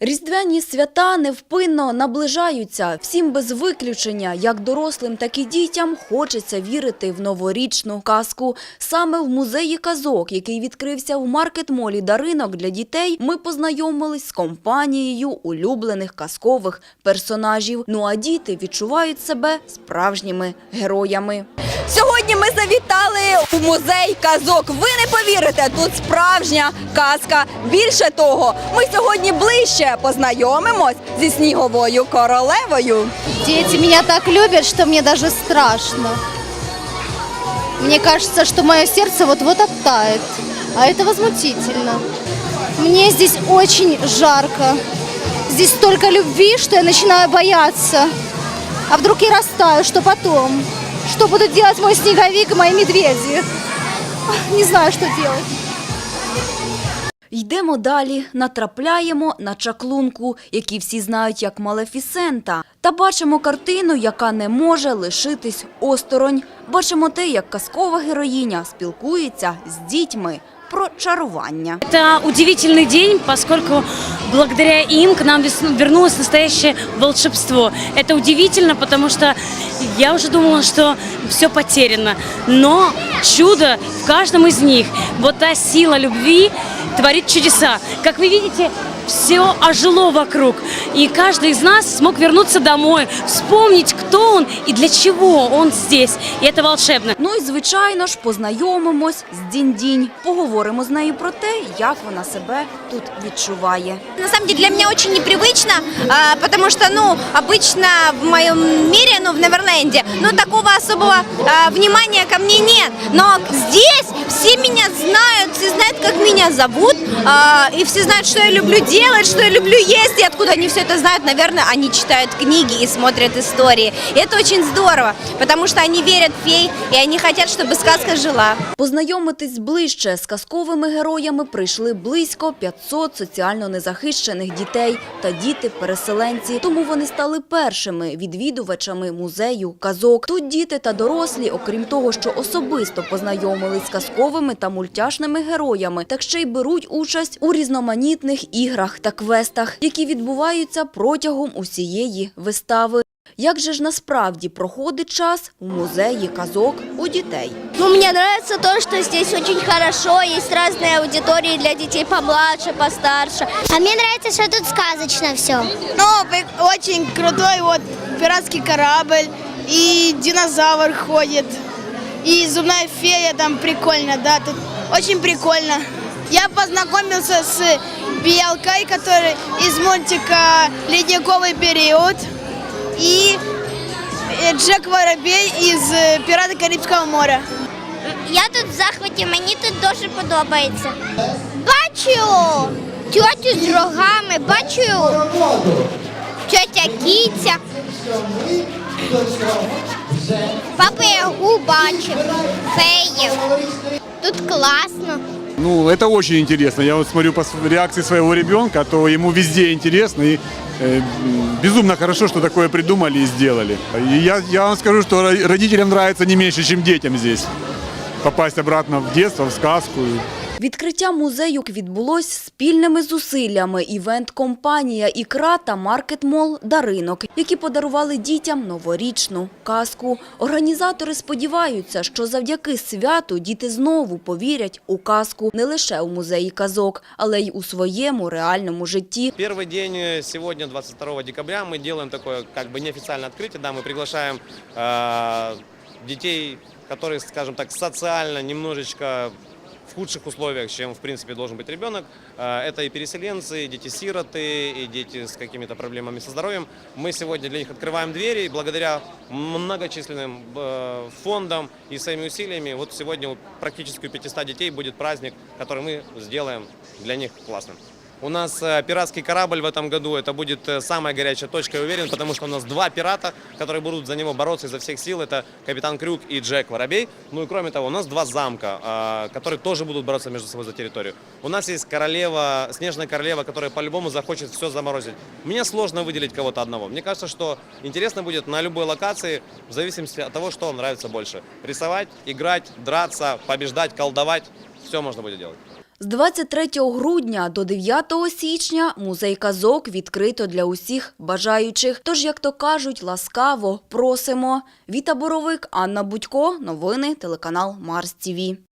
Різдвяні свята невпинно наближаються. Всім без виключення, як дорослим, так і дітям, хочеться вірити в новорічну казку. Саме в музеї казок, який відкрився в маркет-молі Даринок для дітей, ми познайомились з компанією улюблених казкових персонажів. Ну а діти відчувають себе справжніми героями. Сьогодні ми завітали у музей казок. Ви не повірите, тут справжня казка. Більше того, ми сьогодні ближче познайомимось зі сніговою королевою. Дети меня так любят, что мне даже страшно. Мне кажется, что мое сердце вот-вот оттает. А это возмутительно. Мне здесь очень жарко. Здесь столько любви, что я начинаю бояться. А вдруг я растаю, что потом? Что будут делать мой снеговик и мои медведи? Не знаю, что делать. Йдемо далі, натрапляємо на чаклунку, які всі знають як Малефісента. Та бачимо картину, яка не може лишитись осторонь. Бачимо те, як казкова героїня спілкується з дітьми про чарування. Это удивительный день, поскольку благодаря им к нам вес- вернулось настоящее волшебство. Это удивительно, потому что я уже думала, что все потеряно. Но чудо в каждом из них. Вот та сила любви творит чудеса. Как вы видите, все ожило вокруг. И каждый из нас смог вернуться домой, вспомнить, кто он и для чего он здесь. И это волшебно. Ну і звичайно ж познайомимось з Дінь-Дінь. Поговоримо з нею про те, як вона себе тут відчуває. На самом деле для меня очень непривычно, а, потому что, ну, обычно в моем мире, ну, в Неверленде, ну, такого особого а, внимания ко мне нет. Но здесь все меня знают, все знают, как меня зовут, а, и все знают, что я люблю делать, что я люблю есть, и откуда они все это знают, наверное, они читают книги и смотрят истории. И это очень здорово, потому что они верят в фей, и они хотят, чтобы сказка жила. Познайомитись ближче з казковими героями прийшли близько 500 соціально незахищених дітей та діти-переселенці. Тому вони стали першими відвідувачами музею казок. Тут діти та дорослі, окрім того, що особисто познайомились з казковими та мультяшними героями, так ще й беруть участь у різноманітних іграх та квестах, які відбуваються протягом усієї вистави. Як же ж насправді проходить час у музеї казок у дітей? Ну, мне нравится то, что здесь очень хорошо, есть разные аудитории для детей помладше, постарше. А мне нравится, что тут сказочно все. Ну, очень крутой вот пиратский корабль, и динозавр ходит, и зубная фея там прикольно, да, тут очень прикольно. Я познакомился с Белкой, который из мультика «Ледниковый период», и э, Джек Воробей из э, «Пираты Карибского моря». Я тут в захваті, мені тут дуже подобається. Бачу тьотю з рогами, бачу тьотя Кіця. Папа Ягу бачив, феїв. Тут класно. Ну, это очень интересно. Я вот смотрю по реакции своего ребенка, то ему везде интересно. И э, безумно хорошо, что такое придумали и сделали. И я, я вам скажу, что родителям нравится не меньше, чем детям здесь. Попасть обратно в детство, в сказку. Відкриття музею відбулось спільними зусиллями івент-компанія «Ікра» та маркет-мол «Даринок», які подарували дітям новорічну казку. Організатори сподіваються, що завдяки святу діти знову повірять у казку не лише у музеї казок, але й у своєму реальному житті. Первый день э, сегодня, 22 декабря, мы делаем такое как бы неофициальное открытие. Да, мы приглашаем э, детей, которые, скажем так, социально немножечко в худших условиях, чем, в принципе, должен быть ребенок. Э, Это и переселенцы, и дети-сироты, и дети с какими-то проблемами со здоровьем. Мы сегодня для них открываем двери, и благодаря многочисленным э, фондам и своими усилиями, вот сегодня у практически у 500 детей будет праздник, который мы сделаем для них классным. У нас э, пиратский корабль в этом году, это будет э, самая горячая точка, я уверен, потому что у нас два пирата, которые будут за него бороться изо всех сил, это капитан Крюк и Джек Воробей. Ну и кроме того, у нас два замка, э, которые тоже будут бороться между собой за территорию. У нас есть королева, снежная королева, которая по-любому захочет все заморозить. Мне сложно выделить кого-то одного. Мне кажется, что интересно будет на любой локации, в зависимости от того, что вам нравится больше. Рисовать, играть, драться, побеждать, колдовать, все можно будет делать. З 23 грудня до 9 січня музей казок відкрито для усіх бажаючих. Тож, як то кажуть, ласкаво просимо. Віта Боровик, Анна Будько. Новини телеканал Марс ТІВІ.